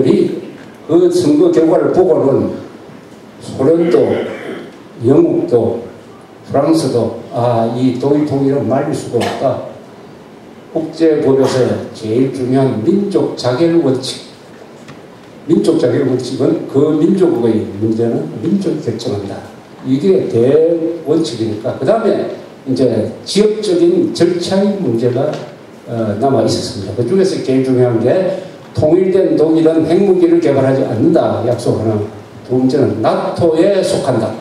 사람들이 그 선거 결과를 보고는 소련도 영국도 프랑스도 아 이 독일 통일은 말릴 수가 없다. 국제법에서 제일 중요한 민족 자결 원칙 민족 자결 원칙은 그 민족의 문제는 민족이 결정한다. 이게 대원칙이니까 그 다음에 이제 지역적인 절차의 문제가 어, 남아 있었습니다. 그 중에서 제일 중요한 게 통일된 독일은 핵무기를 개발하지 않는다 약속하는 두 번째는 나토에 속한다.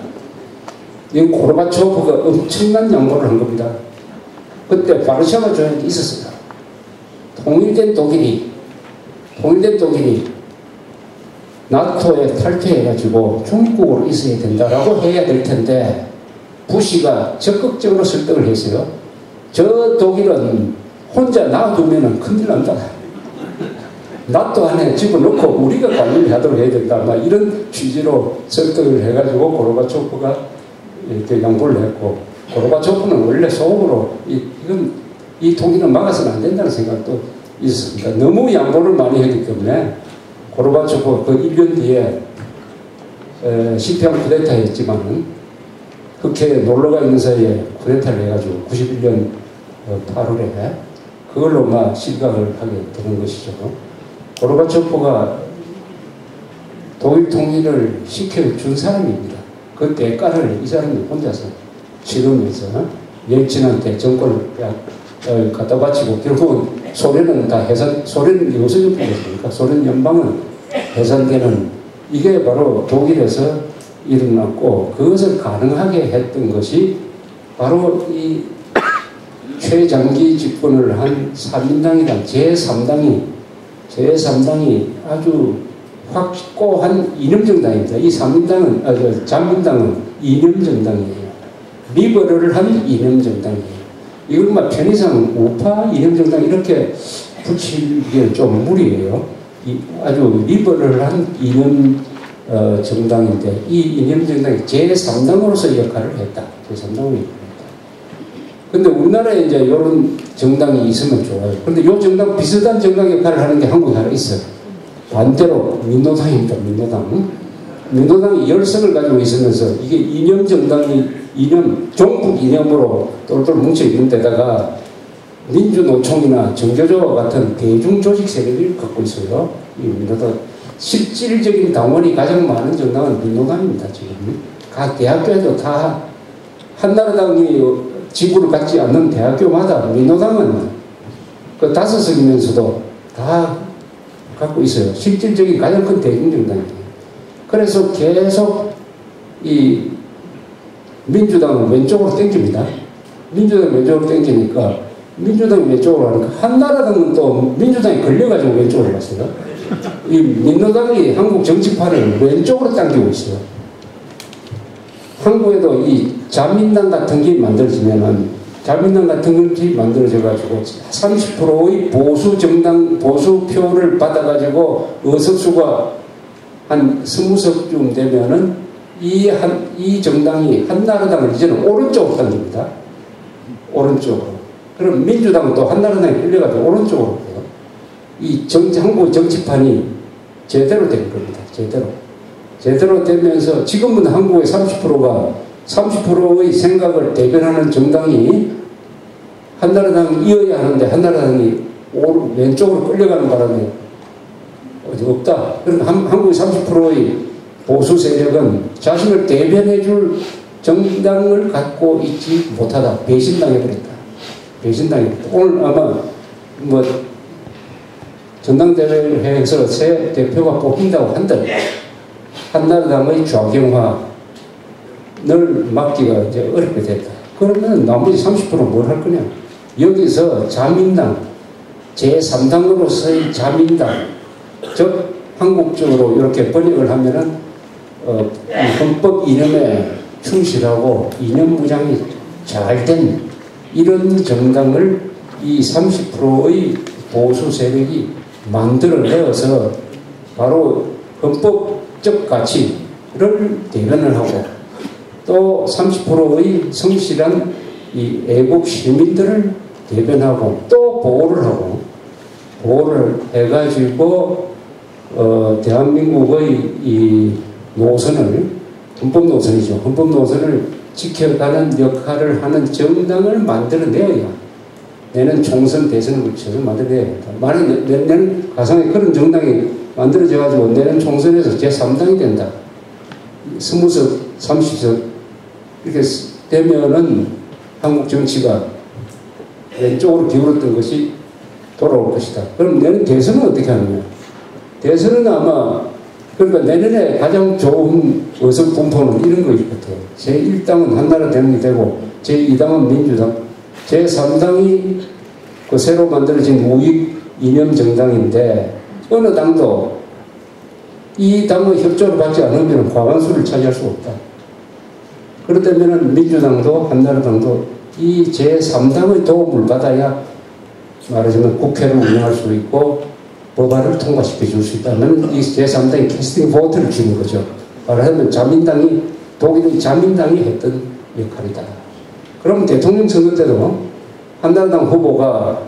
이 고르바초프가 엄청난 양보를 한 겁니다. 그때 바르샤바 조약이 있었습니다. 통일된 독일이 통일된 독일이 나토에 탈퇴해가지고 중국으로 있어야 된다라고 해야 될 텐데 부시가 적극적으로 설득을 했어요. 저 독일은 혼자 놔두면 큰일 난다. 나토 안에 집어넣고 우리가 관리를 하도록 해야 된다. 막 이런 취지로 설득을 해가지고 고르바초프가 이렇게 양보를 했고 고르바초프는 원래 속으로 이, 이건 이 통일은 막아서는 안 된다는 생각도 있었습니다. 너무 양보를 많이 했기 때문에 고르바초프 그 1년 뒤에 에, 실패한 쿠데타였지만 국회에 놀러가 있는 사이에 쿠데타를 해가지고 91년 8월에 그걸로 막 실각을 하게 되는 것이죠. 고르바초프가 독일 통일을 시켜준 사람입니다. 그 대가를 이 사람이 혼자서 치르면서 옐친한테 정권을 어, 갖다 바치고 결국은 소련은 다 해산, 소련은 요새 옆이었으니까 소련 연방은 해산되는 이게 바로 독일에서 일어났고 그것을 가능하게 했던 것이 바로 이 최장기 집권을 한 3인당이란 제3당이 제3당이 아주 확고한 이념정당입니다. 이 3인당은 아, 그 자민당은 이념정당이에요. 리버럴한 이념정당이에요. 이걸 막 편의상 우파 이념정당 이렇게 붙이기엔 좀 무리예요. 아주 리버럴한 이념 어, 정당인데 이 이념정당이 제3당으로서 역할을 했다. 제3당으로 근데 우리나라에 이제 이런 정당이 있으면 좋아요. 근데 이 정당 비슷한 정당 역할을 하는 게 한국에 하나 있어요. 반대로 민노당입니다. 민노당. 민노당이 열성을 가지고 있으면서 이게 이념 정당이 이념 종북 이념으로 똘똘 뭉쳐 있는 데다가 민주노총이나 정교조와 같은 대중 조직 세력을 갖고 있어요. 이 민노당 실질적인 당원이 가장 많은 정당은 민노당입니다. 지금 각 대학교에도 다 한나라당이 지구를 갖지 않는 대학교마다 민노당은 그 다섯 석이면서도 다 갖고 있어요. 실질적인 가장 큰 대중정당이에요. 그래서 계속 이 민주당은 왼쪽으로 땡깁니다. 민주당이 왼쪽으로 땡기니까 민주당이 왼쪽으로 하니까 한나라당은 또 민주당이 걸려가지고 왼쪽으로 갔어요. 이 민노당이 한국 정치판을 왼쪽으로 당기고 있어요. 한국에도 이 자민당 같은 게 만들어지면은 자민당 같은 것이 만들어져가지고 30%의 보수 정당 보수 표를 받아가지고 의석수가 한 20석쯤 되면은 이 한 이 정당이 한나라당을 이제는 오른쪽으로 당깁니다. 오른쪽으로. 그럼 민주당은 또 한나라당에 끌려가지고 오른쪽으로 해요. 이 정치, 한국 정치판이 제대로 된 겁니다. 제대로. 제대로 되면서 지금은 한국의 30%가 30%의 생각을 대변하는 정당이 한나라당이 이어야 하는데 한나라당이 오, 왼쪽으로 끌려가는 바람에 어디 없다. 그럼 한, 한국의 30%의 보수 세력은 자신을 대변해 줄 정당을 갖고 있지 못하다. 배신당해버렸다. 배신당해버렸다. 오늘 아마 뭐 전당대회에서 새 대표가 뽑힌다고 한들 한나라당의 좌경화를 막기가 이제 어렵게 됐다. 그러면 나머지 30%뭘 할 거냐? 여기서 자민당, 제3당으로서의 자민당, 즉 한국적으로 이렇게 번역을 하면은 어, 헌법 이념에 충실하고 이념 무장이 잘 된 이런 정당을 이 30%의 보수 세력이 만들어내어서 바로 헌법적 가치를 대변을 하고 또 30%의 성실한 이 애국 시민들을 대변하고 또 보호를 하고 보호를 해가지고 어, 대한민국의 이 노선을 헌법 노선이죠. 헌법 노선을 지켜가는 역할을 하는 정당을 만들어내어야 내년 총선 대선을 거쳐서 만들어내야 된다. 만약 내년 가상의 그런 정당이 만들어져가지고 내년 총선에서 제3당이 된다. 20석, 30석 이렇게 되면은 한국 정치가 왼쪽으로 기울었던 것이 돌아올 것이다. 그럼 내년 대선은 어떻게 하느냐? 대선은 아마 그러니까 내년에 가장 좋은 의석 분포는 이런 거일 것 같아요. 제1당은 한나라 대응이 되고 제2당은 민주당 제3당이 그 새로 만들어진 우익 이념 정당인데 어느 당도 이 당의 협조를 받지 않으면 과반수를 차지할 수 없다. 그렇다면 민주당도 한나라당도 이 제3당의 도움을 받아야 말하자면 국회를 운영할 수 있고 법안을 통과시켜 줄 수 있다면 이 제3당이 캐스팅 보트를 주는 거죠. 말하자면 자민당이 독일의 자민당이 했던 역할이다. 그럼 대통령 선거 때도 한나라당 후보가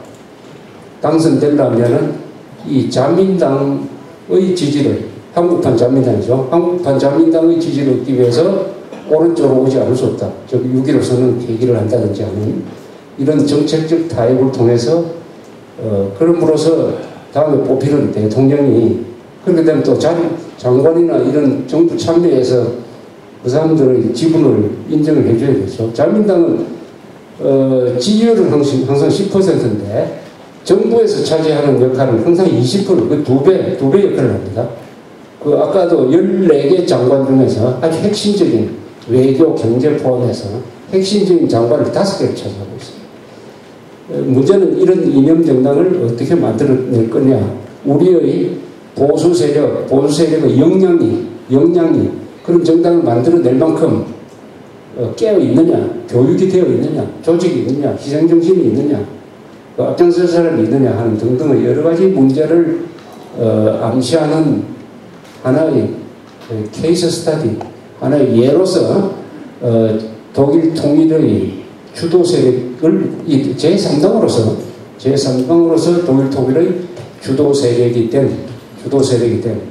당선되려면 이 자민당의 지지를 한국판 자민당이죠. 한국판 자민당의 지지를 얻기 위해서 오른쪽으로 오지 않을 수 없다. 즉 6.15 선언 계기를 한다든지 하는 이런 정책적 타협을 통해서 어, 그럼으로써 다음에 뽑히는 대통령이 그렇게 되면 또 자리, 장관이나 이런 정부 참여해서 그 사람들의 지분을 인정을 해줘야 되죠. 자민당은 어, 지지율은 항상, 항상 10%인데 정부에서 차지하는 역할은 항상 20%, 그 두 배, 두 배 역할을 합니다. 그 아까도 14개 장관 중에서 아주 핵심적인 외교, 경제 포함해서 핵심적인 장관을 다섯 개를 차지하고 있습니다. 어, 문제는 이런 이념 정당을 어떻게 만들어낼 거냐. 우리의 보수 세력, 보수 세력의 역량이, 역량이 그런 정당을 만들어낼 만큼 어, 깨어 있느냐, 교육이 되어 있느냐, 조직이 있느냐, 희생정신이 있느냐, 그 앞장설 사람이 있느냐 하는 등등의 여러 가지 문제를 어, 암시하는 하나의 그 케이스 스타디, 하나의 예로서 어, 독일 통일의 주도 세력을 제3당으로서 제3당으로서 독일 통일의 주도 세력이 된 주도 세력이 된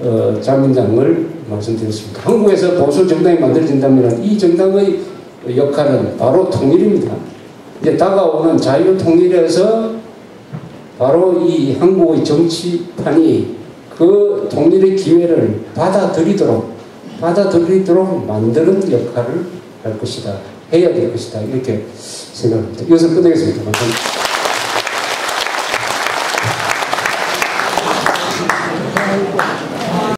어, 자민당을 말씀드렸습니다. 한국에서 보수 정당이 만들어진다면 이 정당의 역할은 바로 통일입니다. 이제 다가오는 자유 통일에서 바로 이 한국의 정치판이 그 통일의 기회를 받아들이도록 받아들이도록 만드는 역할을 할 것이다. 해야 될 것이다. 이렇게 생각합니다. 이것을 끝내겠습니다. 감사합니다.